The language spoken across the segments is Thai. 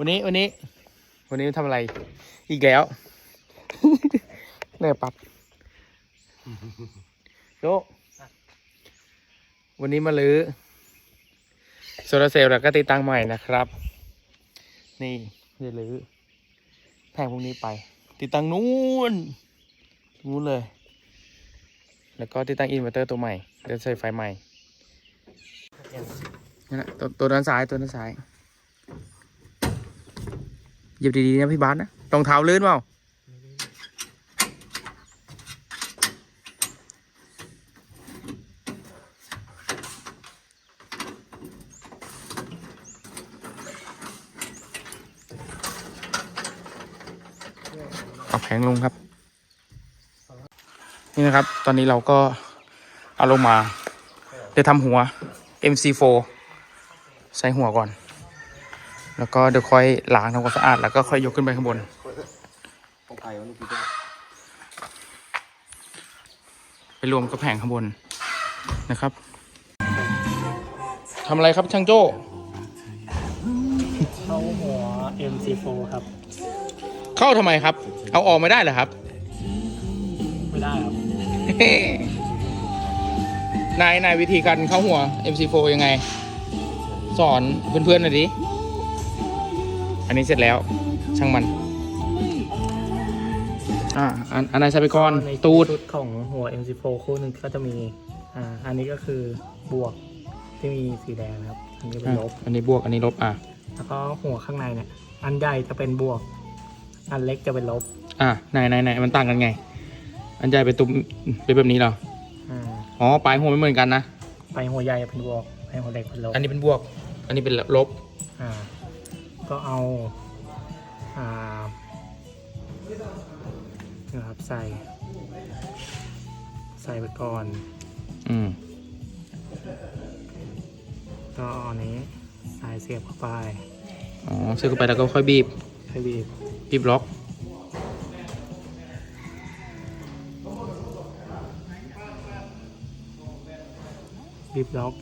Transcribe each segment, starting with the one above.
วันนี้วันนี้ วันนี้ทำอะไร อีกแล้ว เนี่ยปัดโยวันนี้มาลื้อโซลาร์เซลล์แล้วก็ติดตั้งใหม่นะครับ นี่จะลื้อแผงพวกนี้ไป ติดตั้งนู้นนู้นเลย แล้วก็ติดตั้งอินเวอร์เตอร์ตัวใหม่เดินใส่ไฟใหม่นั่นแหละตัวตัวด้านซ้ายตัวด้านซ้าย หยิบดีๆนะพี่บาสนะรองเท้าลื่นเปล่าเอาแผงลงครับ นี่นะครับ ตอนนี้เราก็เอาลงมาจะทำหัว MC4 ใส่หัวก่อน แล้วก็เดี๋ยวค่อยล้างทำความสะอาดแล้วก็ค่อยยกขึ้นไปข้างบนไปรวมกับแผงข้างบนนะครับทำอะไรครับช่างโจ้เข้าหัว MC4 ครับ เข้าทำไมครับ เอาออกไม่ได้เหรอครับ ไม่ได้ครับ นายนายวิธีการเข้าหัว MC4 ยังไง สอนเพื่อนๆหน่อยดิ อันนี้เสร็จแล้ว ช่างมัน อ่าอันอันนายใช้ไปก่อนในตูด ชุดของหัว MC4 คู่หนึ่งก็จะมี อ่า อันนี้ก็คือบวกที่มีสีแดงนะครับ อันนี้เป็นอะลบ อันนี้บวก อันนี้ลบ อะ แล้วก็หัวข้างในเนี่ย อันใหญ่จะเป็นบวก อันเล็กจะเป็นลบ อะไหนไหนไหนมันต่างกันไง อันใหญ่เป็นตุ้มเป็นแบบนี้เหรอ อ่า อ๋อ ปลายหัวไม่เหมือนกันนะ ไปหัวใหญ่เป็นบวก ไปหัวเล็กเป็นลบ อันนี้เป็นบวก อันนี้เป็นลบ อ่า ก็เอาอานะครับใส่ ใส่ไปก่อน อืมก็อันนี้ใส่เสียบเข้าไปอ๋อซื้อเข้าไปแล้วก็ค่อยบีบให้บีบบีบล็อกบีบล็อก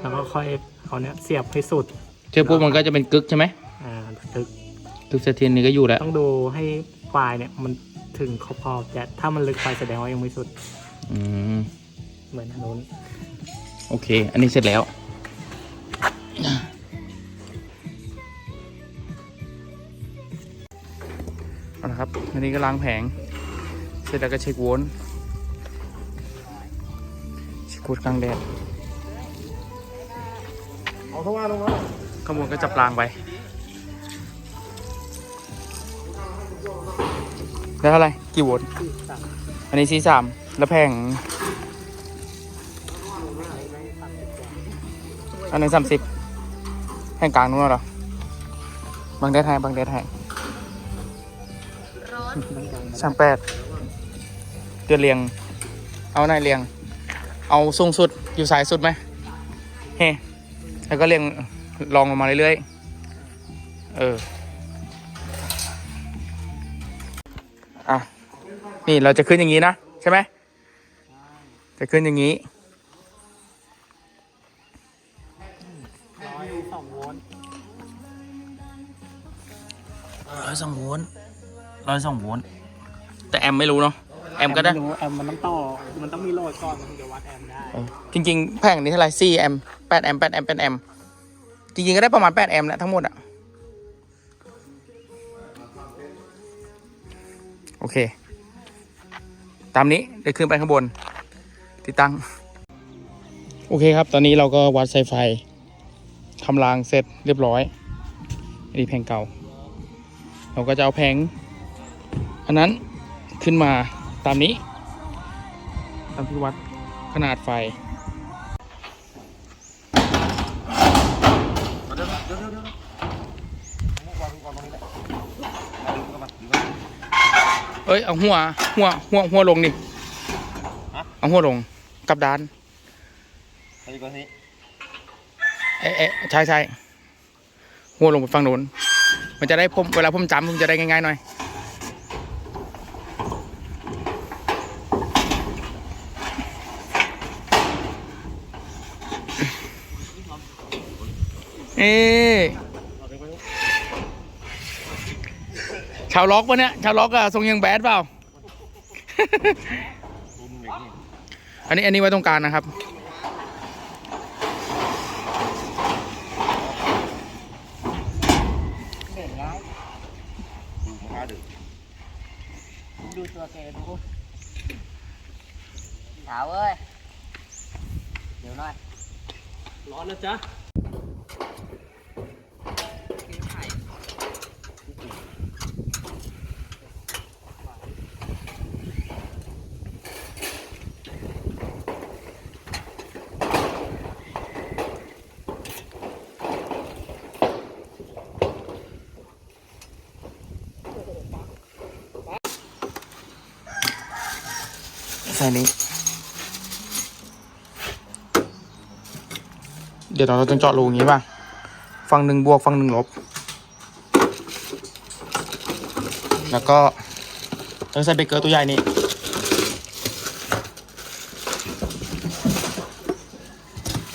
แล้วก็ค่อยเอาเนี้ยเสียบให้สุด เชื่อปุ๊บมันก็จะเป็นกึกใช่ไหมอ่าตึกกึกเสถียรนี่ก็อยู่แล้วต้องดูให้ปลายเนี่ยมันถึงขอบขอบแต่ถ้ามันลึกไปแสดงว่ายังไม่สุดอืมเหมือนอันนู้นโอเค อันนี้เสร็จแล้ว เอาละครับ อันนี้ก็ล้างแผง เสร็จแล้วก็เช็คโวลต์เช็คโวลต์กลางแดดเอาเข้ามาลงมา ข้างบนก็จับรางไปแล้วเท่าไหร่กี่โวลต์อันนี้ซีสามแล้วแผงอันนี้สามสิบแผงกลางนู้นเหรอบางเดทให้บางเดทให้สามแปดเดือนเรียง เอาไหนเรียง เอาสูงสุดอยู่สายสุดไหมเฮ้แล้วก็เรียง ลองลงมาเรื่อยๆ เออ อะ นี่เราจะขึ้นอย่างนี้นะ ใช่ไหม จะขึ้นอย่างนี้ ร้อยสองโวลต์ร้อยสองโวลต์ร้อยสองโวลต์แต่แอมไม่รู้เนาะ แอมก็ได้ม่รู้แอมมันต้องต่อ มันต้องมีโหลดก่อนมันถึงจะวัดแอมได้เออจริง ๆ แผงนี้เท่าไหร่สี่แอมแปดแอมแปดแอมแปดแอม จริงๆก็ได้ประมาณแปดแอมแหละทั้งหมดอะโอเค ตามนี้เดี๋ยวขึ้นไปข้างบน ติดตั้ง โอเคครับ ตอนนี้เราก็วัดสายไฟทำรางเสร็จเรียบร้อยอันนี้แผงเก่า เราก็จะเอาแผงอันนั้นขึ้นมาตามนี้ ตามที่วัดขนาดไฟ เอ้ยเอาหัวหัวหัวหัวลงดิเอาหัวลงกลับด้านไปก่อนนี้เอ๊ะเอ๊ะใช่ใช่หัวลงไปฝั่งโน้นมันจะได้ผมเวลาผมจำผมจะได้ง่ายๆหน่อยเอ๊ะ ชาวล็อกปะเนี่ย ชาวล็อกอะทรงยังแบดเปล่า อันนี้อันนี้ไว้ตรงกลางนะครับ เด่นง่ายดูมาห้าดึกดูตัวแกดูสาวเอ้ย เดี๋ยวหน่อย ร้อนนะจ๊ะ ใส่นี้ เดี๋ยวเราต้องเจาะรูอย่างนี้ป่ะ ฝั่งหนึ่งบวกฝั่งหนึ่งลบ แล้วก็ต้องใส่เบเกอร์ตัวใหญ่นี่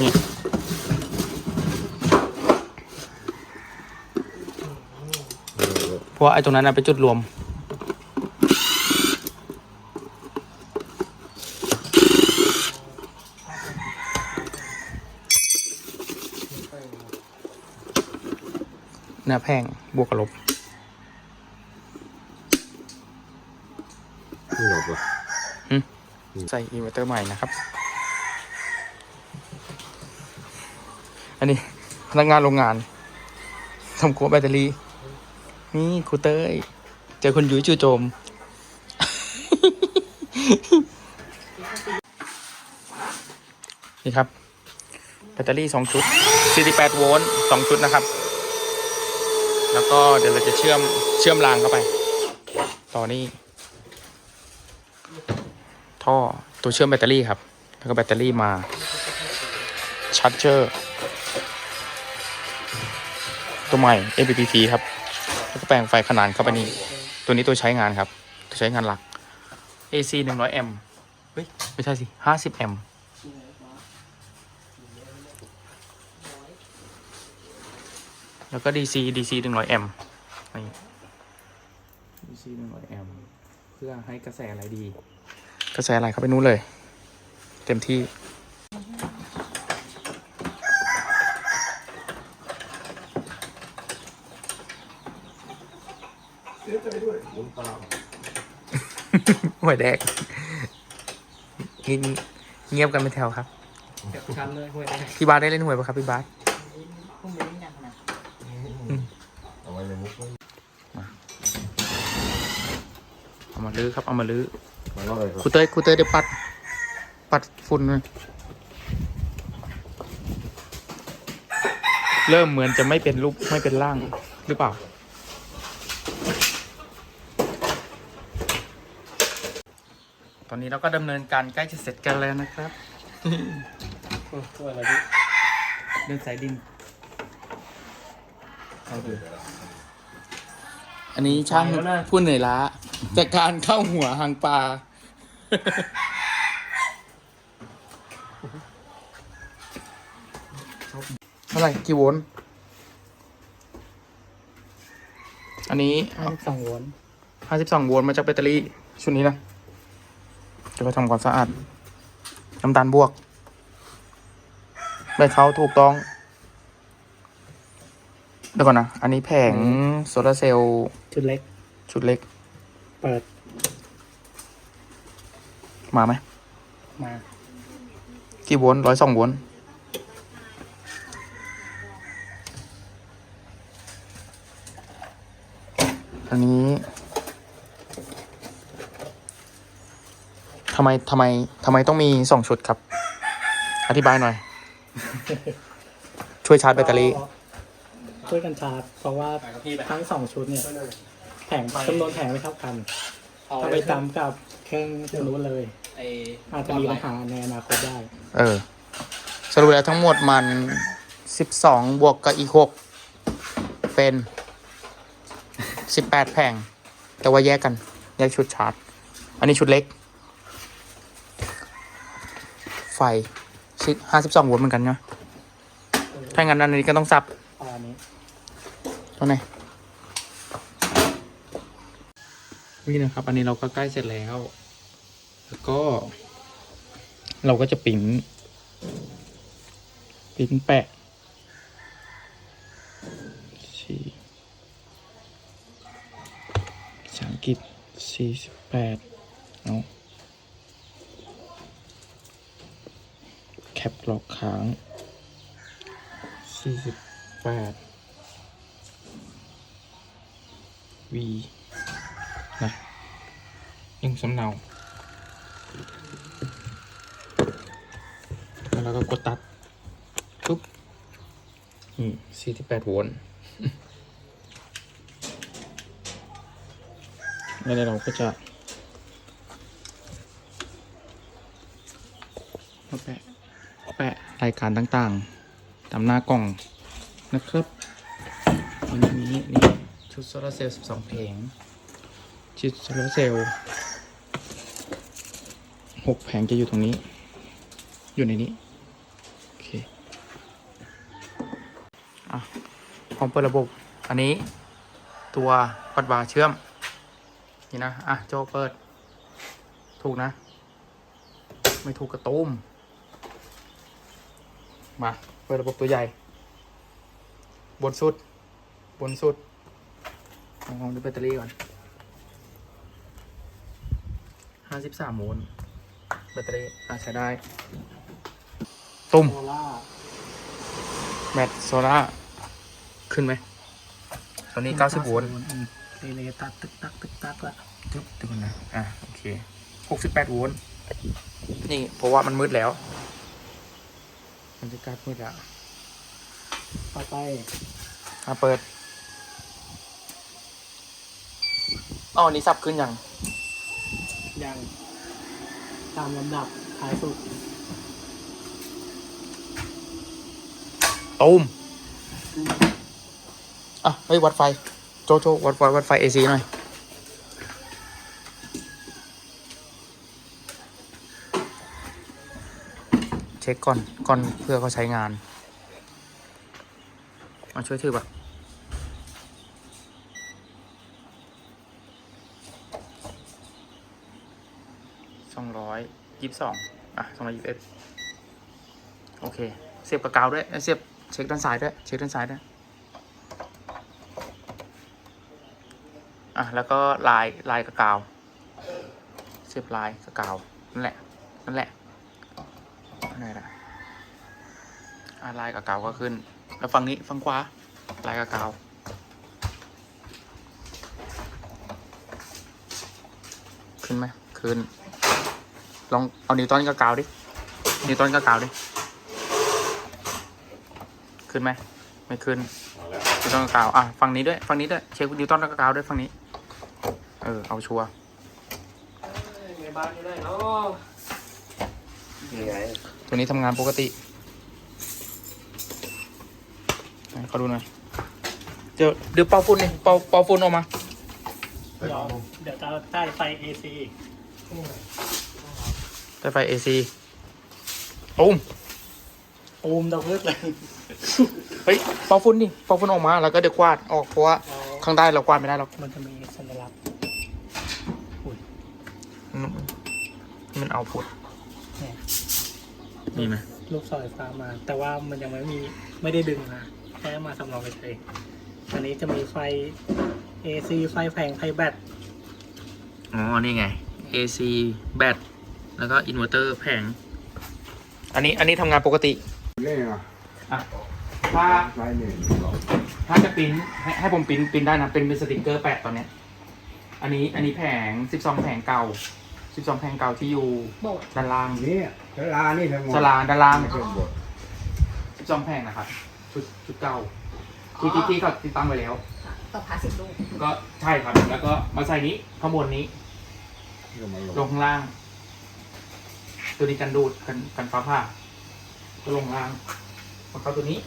นี่เพราะไอ้ตรงนั้นเป็นจุดรวม หน้าแพงบวกกับลบนี่หรอปะใส่อินเวอร์เตอร์ใหม่นะครับ อันนี้พนักงานโรงงานทำโคแบตเตอรี่ นี่ครูเต้ย เจอคนยุ้ยจู่โจม นี่ครับ แบตเตอรี่สองชุด 48 โวลต์สองชุดนะครับ แล้วก็เดี๋ยวเราจะเชื่อมเชื่อมรางเข้าไป ต่อนี้ท่อตัวเชื่อมแบตเตอรี่ครับ แล้วก็แบตเตอรี่มาชาร์จเจอร์ตัวใหม่ MPPT ครับ แล้วก็แปลงไฟขนานเข้าไปนี่ตัวนี้ตัวใช้งานครับ ตัวใช้งานหลัก AC 100แอมป์เฮ้ย ไม่ใช่สิ 50แอมป์ แล้วก็ DC DC 100แอมป์นี่ DC 100แอมป์เพื่อให้กระแสไหลดี กระแสไหลเข้าไปนู้นเลย เต็มที่หวยแดกเงียบเงียบกันเป็นแถวครับเดี๋ยวชั้นเลยห้วยได้พี่บาสได้เล่นหวยปะครับพี่บาส พรุ่งนี้นี่ยังนะ เอาไว้ในมุก เอา มาลื้อครับ เอามาลื้อมันก็เลยครูเต้ยครูเต้ยเดี๋ยวปัด ปัดฝุ่นหน่อยเริ่มเหมือนจะไม่เป็นรูปไม่เป็นร่างหรือเปล่า ตอนนี้เราก็ดำเนินการใกล้จะเสร็จกันแล้วนะครับห้วยอะไรพี่เดินสายดินอันนี้ช่างผู้เหนื่อยล้า จากการเข้าหัวหางปลา เท่าไหร่กี่โวลต์อันนี้ห้าสิบสองโวลต์ห้าสิบสองโวลต์มาจากแบตเตอรี่ชุดนี้นะ จะไปทำความสะอาด น้ำตาลบวกใบเขาถูกต้องเดี๋ยวก่อนนะ อันนี้แผงโซลาร์เซลล์ชุดเล็ก ชุดเล็ก เปิดมาไหม มากี่โวลต์ร้อยสองโวลต์อันนี้ทำไมทำไมทำไมต้องมีสองชุดครับ อธิบายหน่อย ช่วยชาร์จแบตเตอรี่ ช่วยกันชาร์จเพราะว่าทั้งสองชุดเนี่ยแผงจำนวนแผงไม่เท่ากันถ้าไปจำกับเครื่องตัวนู้นเลยอาจจะมีปัญหาในอนาคตได้ เออ สรุปแล้วทั้งหมดมันสิบสองบวกกับอีกหกเป็นสิบแปดแผง แต่ว่าแยกกันแยกชุดชาร์จ อันนี้ชุดเล็ก ไฟห้าสิบสองโวลต์เหมือนกันเนาะถ้างั้นอันนี้ก็ต้องสับประมาณนี้ ตรงไหน นี่นะครับ อันนี้เราก็ใกล้เสร็จแล้ว แล้วก็ เราก็จะปิ้นปิ้นแปะสี่ภาษาอังกฤษสี่สิบแปดเอาแคปหลอกค้างสี่สิบแปด V นะยิ่งสำเนาแล้วเราก็กดตัดปุ๊บนี่สี่สิบแปดโวลต์แล้วเราก็จะแปะแปะรายการต่างๆ ตามหน้ากล่องนะครับวันนี้นี่ชุดโซลาเซลล์12 เพลง ชุดโซลาเซลล์6แผงจะอยู่ตรงนี้ อยู่ในนี้ โอเคอะพร้อมเปิดระบบ อันนี้ ตัววัดวาเชื่อม นี่นะ อะ โจเปิด ถูกนะ ไม่ถูกกระตุ้ม มา เปิดระบบตัวใหญ่ บนสุด บนสุดลองลองดูแบตเตอรี่ก่อน ห้าสิบสามโวลต์แบตเตอรี่อะใช้ได้ ตุ้ม โซล่าแบตโซล่าร์ขึ้นไหม ตอนนี้90โวลต์อืมเลยเลยตัดตึกตักตึกตักละตึ๊บตึ๊บนะ อะ โอเค68โวลต์นี่เพราะว่ามันมืดแล้ว มันจะกัดมืดแล้วต่อไปมาเปิดอ๋อนี่สับขึ้นยัง อยังตามลำดับท้ายสุดตูมอะเฮ้ยวัดไฟ โจโจวัดไฟวัดไฟ AC หน่อยเช็คก่อนก่อนเพื่อเขาใช้งาน มาช่วยถือปะสองร้อ ยี่สิบสองอะสองร้อยยี่สิบเอ็ดโอเค เสียบกับกาวด้วยเอ้ยเสียบเช็คด้านซ้ายด้วย เช็คด้านซ้ายด้วย อะ แล้วก็ลายลายกับกาว เสียบลายกับกาว นั่นแหละ นั่นแหละนั่นแหละอะลายกับกาวก็ขึ้น แล้วฝั่งนี้ฝั่งขวา ลายกับกาวขึ้นไหมขึ้น ลองเอานิวต้นกับกาวดิ นิวต้นกับกาวดิ ขึ้นไหม ไม่ขึ้น นิวต้นกับกาว อะ ฝั่งนี้ด้วย ฝั่งนี้ด้วย เช็คนิวต้นกับกาวด้วยฝั่งนี้ เออ เอาชัวร์ในบ้านนี่ได้เนาะนี่ไงตัวนี้ทำงานปกติเขาดูหน่อย เดี๋ยวเดี๋ยวเป่าฝุ่นนี่เป่าเป่าฝุ่นออกมา เดี๋ยวเดี๋ยวจะใต้ไฟ AC ไฟไฟ AC ตุ้มตูมดาวพึกเลยเฮ้ยเป่าฝุ่นดิเป่าฝุ่นออกมาแล้วก็เดี๋ยวกวาดออกเพราะว่าข้างใต้เรากวาดไม่ได้หรอกมันจะมีสัญลักษณ์มันมันเอาฝุ่นเนี่ยมีไหมลูกศรไฟฟ้ามา แต่ว่ามันยังไม่มีไม่ได้ดึงมาแค่มาสำรองเฉยๆอันนี้จะมีไฟ AC ไฟแผงไฟแบตอ๋อนี่ไง AC แบต แล้วก็อินเวอร์เตอร์แผง อันนี้อันนี้ทำงานปกตินี่อะอะถ้าไฟหนึ่งสองถ้าจะปริ้นให้ให้ผมปริ้นปริ้นได้นะเป็นเป็นสติกเกอร์แปะตอนเนี้ยอันนี้อันนี้แผงสิบสองแผงเก่าสิบสองแผงเก่าที่อยู่ด้านล่างนี่สลานี่ทั้งหมดสลาด้านล่างไม่ใช่หมดสิบสองแผงนะครับชุดชุดเก่าที่ที่ที่เขาติดตั้งไว้แล้ว ต่อพาสิบลูกก็ใช่ครับแล้วก็มาใส่นี้ข้างบนนี้ เดี๋ยวมันลงลงข้างล่าง ตัวนี้กันดูดกันกันฟ้าผ่าก็ลงล่างมาเข้าตัวนี้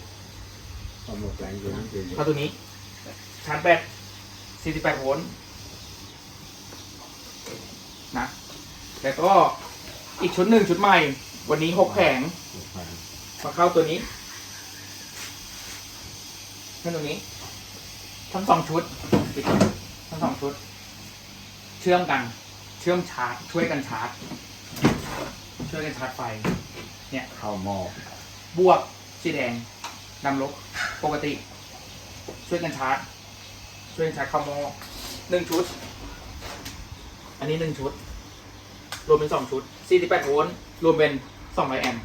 เอาหมดแรงเกินเกินเข้าตัวนี้ ชาร์จแบต48โวลต์นะแล้วก็อีกชุดหนึ่งชุดใหม่ วันนี้6แผงมาเข้าตัวนี้ขึ้นตัวนี้ ทั้งสองชุดปิดก่อนทั้งสองชุด เชื่อมกัน เชื่อมชาร์จช่วยกันชาร์จ ช่วยกันชาร์จไฟ เนี่ยเข้าหม้อบวกสีแดงนำลบปกติ ช่วยกันชาร์จช่วยกันชาร์จเข้าหม้อหนึ่งชุด อันนี้หนึ่งชุด รวมเป็นสองชุด48โวลต์รวมเป็น200แอมป์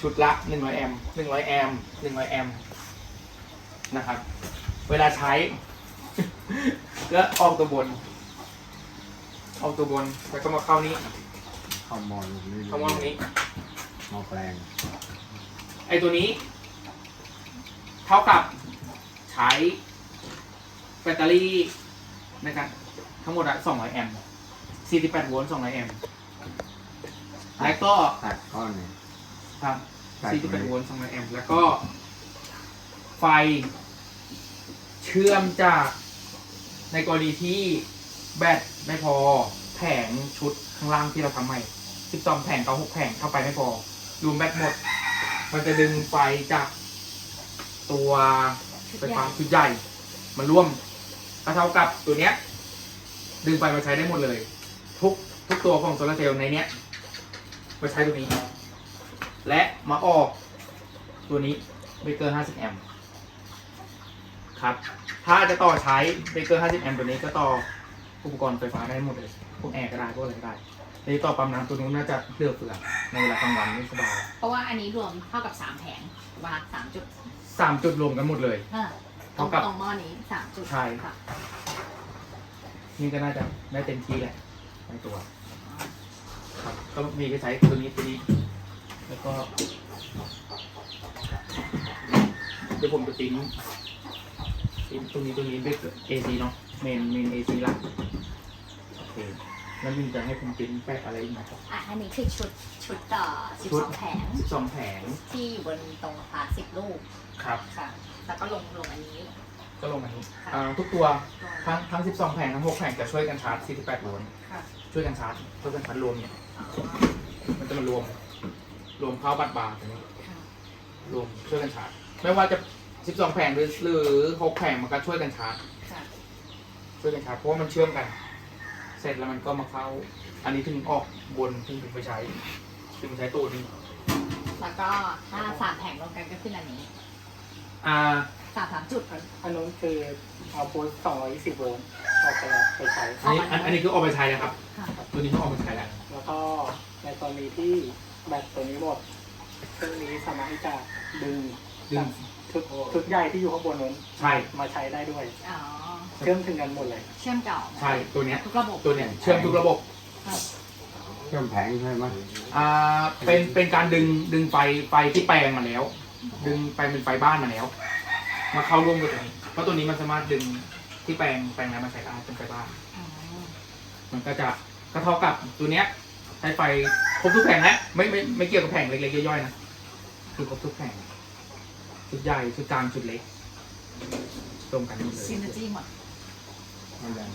ชุดละ100แอมป์100แอมป์100แอมป์นะครับ เวลาใช้ก็ออกตัวบน ออกตัวบนแล้วก็มาเข้านี้เข้าหม้อลูกนี้เข้าหม้อตรงนี้ หม้อแปลงไอตัวนี้ เท่ากับใช้แบตเตอรี่นะครับทั้งหมดอะ200 แอมป์ 48 โวลต์ 200 แอมป์ แล้วก็ตัดก้อนเนี่ยครับ ตัด48 โวลต์ 200 แอมป์ แล้วก็ ไฟเชื่อมจากในกรณีที่แบตไม่พอแผงชุดข้างล่างที่เราทำใหม่ 12แผงต่อ6แผงเข้าไปไม่พอรวมแบตหมด มันจะดึงไฟจากตัวไฟฟ้าชุดใหญ่มาร่วมก็เท่ากับตัวเนี้ย ดึงไฟมาใช้ได้หมดเลย ทุกทุกตัวของโซลาร์เซลล์ในเนี้ยมาใช้ตัวนี้ และมาออกตัวนี้เบเกอร์ 50 แอมป์ครับ ถ้าจะต่อใช้เบเกอร์ 50 แอมป์ตัวนี้ก็ต่ออุปกรณ์ไฟฟ้าได้หมดเลย พวกแอร์ก็ได้ พวกอะไรก็ได้ ในต่อปั๊มน้ำตัวนู้นน่าจะเหลือเฟือในเวลากลางวันไม่สบายเพราะว่าอันนี้รวมเท่ากับสามแผงวางสามจุดสามจุดรวมกันหมดเลยอ่าตรเท่างกับตรงหม้อนี้สามจุดใช่ ค่ะนี่ก็น่าจะได้เต็มที่แหละในตัว ครับก็มีก็ใช้ตัวนี้ตัวนี้ แล้วก็เดี๋ยวผมจะติ้นติ้นตรงนี้ตรงนี้เป็น AC เนาะเมนเมน AC ละโอเค แล้วมีจะให้ผมติ้นแปะอะไรอีกไหมครับอะอันนี้คือชุดชุดต่อสิบชุสดองแผง12แผงที่อยู่บนตรงพาสิบลูกครับ ค่ะ แล้วก็ลงลงอันนี้ ก็ลงอันนี้อ่าทุกตัวทั้งทั้ง12แผงทั้ง6แผงจะช่วยกันชาร์จ48โวลต์ค่ะช่วยกันชาร์จช่วยกันชาร์จรวมเนี่ยมันจะมารวม รวมเข้าบัตรบาร์ตรงนี้ค่ะรวมช่วยกันชาร์จไม่ว่าจะ12แผงหรือหรือ6แผงมันก็ช่วยกันชาร์จค่ะช่วยกันชาร์จเพราะว่ามันเชื่อมกัน เสร็จแล้วมันก็มาเข้า อันนี้ถึงออกบนถึงถึงไปใช้ ถึงใช้ตัวนี้ แล้วก็ถ้าสามแผงรวมกันก็ขึ้นอันนี้อ่าสามสามจุดอันนู้นคือเอาโพส220โวลต์ออกไปไปใช้ อันนี้อันอันนี้คือออกไปใช้แล้วครับ ค่ะตัวนี้เขาออกไปใช้แล้วแล้วก็ในกรณีที่แบตตัวนี้หมดเครื่องนี้สามารถที่จะดึงดึงชุดชุดใหญ่ที่อยู่ข้างบนนั้นใช่ มาใช้ได้ด้วย อ๋อ เครื่องถึงกันหมดเลย เชื่อมต่อใช่ตัวเนี้ยทุกระบบตัวเนี้ยเชื่อมทุกระบบค่ะเชื่อมแผงใช่ไหมอ่าเป็นเป็นการดึงดึงไฟไฟที่แปลงมาแล้ว ดึงไปเป็นไฟบ้านมาแล้ว มาเข้าร่วมกับตัวนี้เพราะตัวนี้มันสามารถดึงที่แปลงแปลงแล้วมาใช้ได้เป็นไฟบ้านอ๋อมันก็จะก็เท่ากับตัวเนี้ยใช้ไฟครบทุกแผงแล้วไม่ไม่ไม่เกี่ยวกับแผงเล็กๆย่อยๆนะคือครบทุกแผงชุดใหญ่ชุดกลางชุดเล็กรวมกันหมดเลย ซินเนอร์จีหมด นั่นแหละ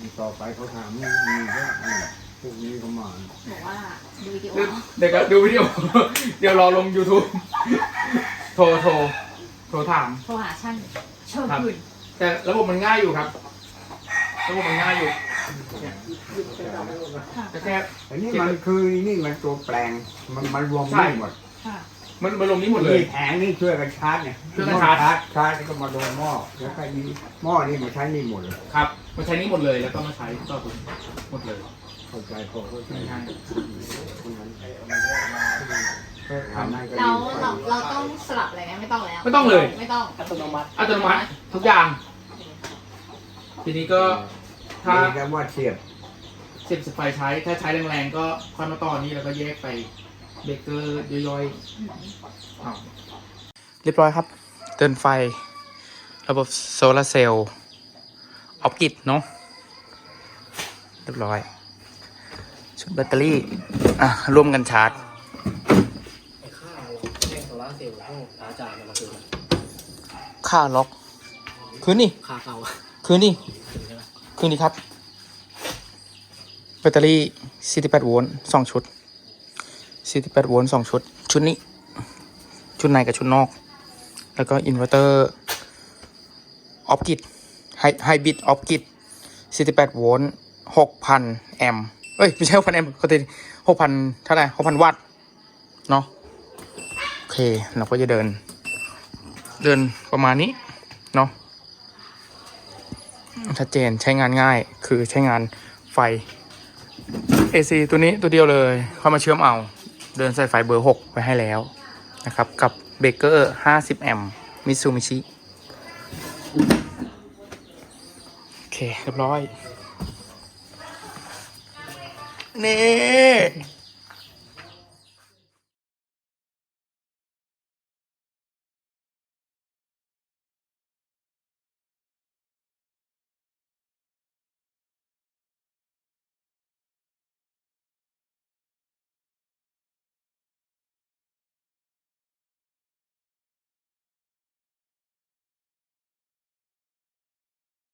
มีต่อไปเขาถามมีมีก็นี่พวกนี้เขามาบอกว่าดูวิดีโอเดี๋ยวเดี๋ยวก็ดูวิดีโอ เดี๋ยวรอลง YouTube โทรโทรโทรถาม โทรหาช่างเชิญครับคุณแต่ระบบมันง่ายอยู่ครับ ระบบมันง่ายอยู่เนี่ยค่ะแต่แค่ อันนี้มันคือนี่มันตัวแปลงมันมันรวมใช่ได้หมด ค่ะ มันมันลงนี้หมดเลย นี่แผงนี่ช่วยกันชาร์จเนี่ยช่วยกันชาร์จ ชาร์จชาร์จแล้วก็มาลงหม้อแล้วก็มีหม้อนี่มาใช้นี่หมดเลยครับมันใช้นี้หมดเลยแล้วก็มาใช้ต่อตัวนี้หมดเลยเข้าใจพอเข้าใจง่ายคนนั้นก็ทำให้ก็เราดีเราเราต้องสลับอะไรไหมไม่ต้องแล้ว ไม่ต้องเลย ไม่ต้อง อัตโนมัติอัตโนมัติทุกอย่าง ทีนี้ก็ถ้ามีแค่ว่าเทียบ เสียบสไฟใช้ ถ้าใช้แรงๆก็ค่อยมาต่อนี้แล้วก็แยกไป เบเกอร์ย่อยๆเอาเรียบร้อยครับ เตือนไฟ ระบบโซลาร์เซลล์ออฟกิดเนาะเรียบร้อย ชุดแบตเตอรี่ อะ ร่วมกันชาร์จไอ้ค่าแท่งโซลาร์เซลล์ต้องอาจารย์มาคือค่าล็อก คืนนี่ ค่าเก่าคืนนี่คืนนี้ครับ แบตเตอรี่ 48 โวลต์สองชุด 48โวลต์สองชุด ชุดนี้ ชุดในกับชุดนอก แล้วก็อินเวอร์เตอร์ออฟกิดไฮไฮบิดออฟกิด48โวลต์6,000แอมป์เอ้ย ไม่ใช่6,000แอมป์เขาติ6,000เท่าไหร่6,000 วัตต์ เนาะโอเค เราก็จะเดิน เดินประมาณนี้ เนาะชัดเจนใช้งานง่ายคือใช้งานไฟ AC ตัวนี้ตัวเดียวเลย เข้ามาเชื่อมเอา เดินสายไฟเบอร์ 6 ไปให้แล้วนะครับ กับเบเกอร์ 50 แอมป์มิซูมิชิโอเค เรียบร้อย นี่